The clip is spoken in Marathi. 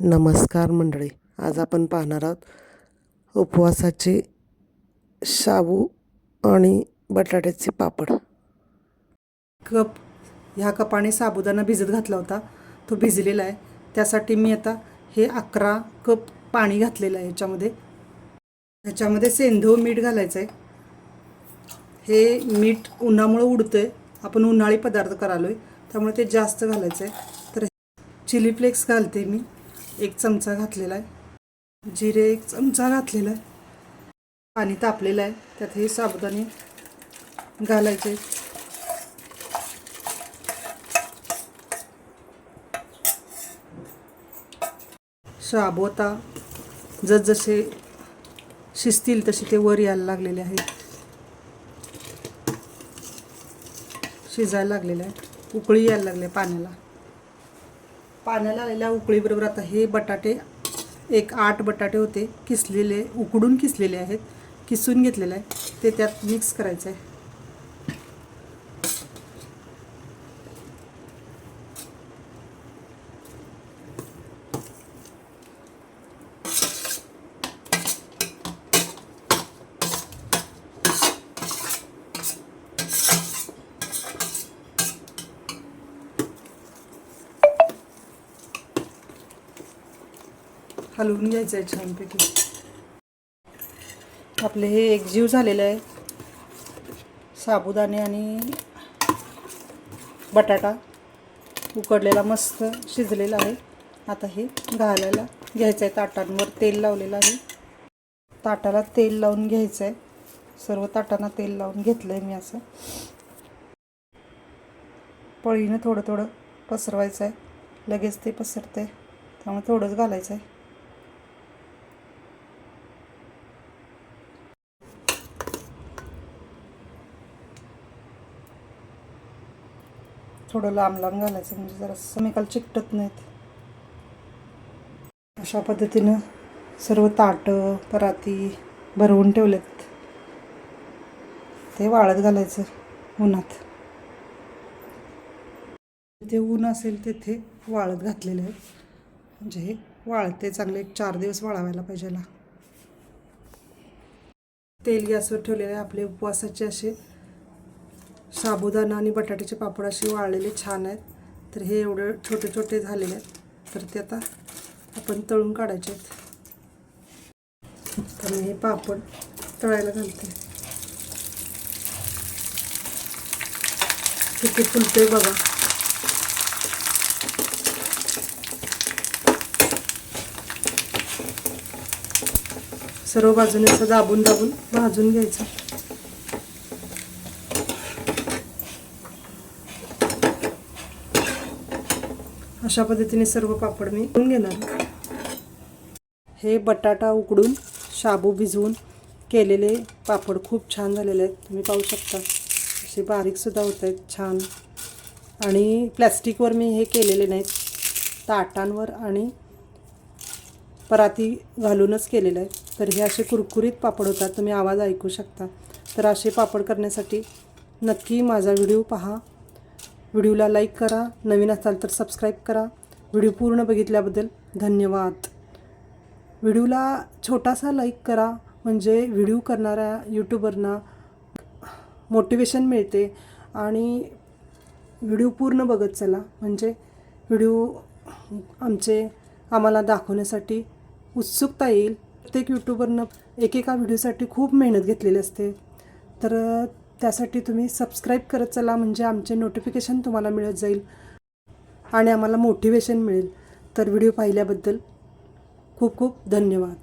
नमस्कार मंडळी. आज आपण पाहणार आहोत उपवासाचे शाबू आणि बटाट्याचे पापड. कप ह्या कपाने साबुदाणा भिजत घातला होता. तो भिजलेला आहे. त्यासाठी मी आता हे अकरा कप पाणी घातलेलं आहे ह्याच्यामध्ये ह्याच्यामध्ये सेंधव मीठ घालायचं आहे. हे मीठ उन्हामुळं उडतं आहे आपण उन्हाळी पदार्थ करालो आहे त्यामुळे ते जास्त घालायचं आहे. तर चिली फ्लेक्स घालते मी. एक चमचा घातलेला आहे. जिरे एक चमचा घातलेला आहे. पाणी तापलेलं आहे. त्यात हे साबुदाणे घालायचे आहेत. शाबू आता जसजसे शिजतील तसे ते वर यायला लागलेले आहेत. शिजायला लागलेले आहेत. उकळी यायला लागले पाण्याला. पाण्याला आलेल्या उकळीबरोबर आता हे बटाटे एक आठ बटाटे होते किसलेले उकडून किसलेले आहेत किसून घेतलेले आहे ते त्यात मिक्स करायचं आहे हलवून घ्यायचं आहे छानपैकी. आपले हे एकजीव झालेलं आहे. साबुदाणे आणि बटाटा उकडलेला मस्त शिजलेला आहे. आता हे घालायला घ्यायचं आहे ताटांवर तेल लावलेलं आहे. ताटाला तेल लावून घ्यायचं आहे सर्व ताटांना तेल लावून घेतलं आहे मी असं. पळीनं थोडं थोडं पसरवायचं आहे लगेच ते पसरतं आहे त्यामुळे थोडंच घालायचं आहे थोडं लांब लांब घालायचं म्हणजे जरा समेकाल चिकटत नाहीत. अशा पद्धतीनं सर्व ताटं पराती भरवून ठेवलेत. ते वाळत घालायचं उन्हात. जिथे ऊन असेल तेथे वाळत घातलेले आहेत म्हणजे हे वाळते चांगले एक चार दिवस वाळवायला पाहिजे तेल गॅसवर ठेवलेले आहे आपले उपवासाचे असे साबुदाणा आणि बटाट्याचे पापड असे वाळलेले छान आहेत. तर हे एवढे छोटे छोटे झालेले आहेत. तर ते आता आपण तळून काढायचे आहेत. तर मी हे पापड तळायला घालते. किती फुलते बघा. सर्व बाजूने असं दाबून दाबून भाजून घ्यायचं. अशा पद्धतीने सर्व पापड मी करून घेणार. हे बटाटा उकडून शाबू भिजवून केलेले पापड खूप छान झालेले आहेत. तुम्ही पाहू शकता. असे बारीकसुद्धा होत आहेत छान. आणि प्लॅस्टिकवर मी हे केलेले नाहीत. ताटांवर आणि पराती घालूनच केलेलं आहे तर हे असे कुरकुरीत पापड होतात. तुम्ही आवाज ऐकू शकता. तर असे पापड करण्यासाठी नक्की माझा व्हिडिओ पहा. व्हिडिओला लाईक करा. नवीन असाल तर सबस्क्राईब करा. व्हिडिओ पूर्ण बघितल्याबद्दल धन्यवाद. व्हिडिओला छोटासा लाईक करा. म्हणजे व्हिडिओ करणाऱ्या यूट्यूबरना मोटिवेशन मिळते. आणि व्हिडिओ पूर्ण बघत चला. म्हणजे व्हिडिओ आमचे आम्हाला दाखवण्यासाठी उत्सुकता येईल. प्रत्येक यूट्यूबरनं एकेका व्हिडिओसाठी खूप मेहनत घेतलेली असते. तर त्यासाठी तुम्ही सबस्क्राईब करत चला म्हणजे आमचे नोटिफिकेशन तुम्हाला मिळत जाईल आणि आम्हाला मोटिवेशन मिळेल. तर व्हिडिओ पाहिल्याबद्दल खूप खूप धन्यवाद.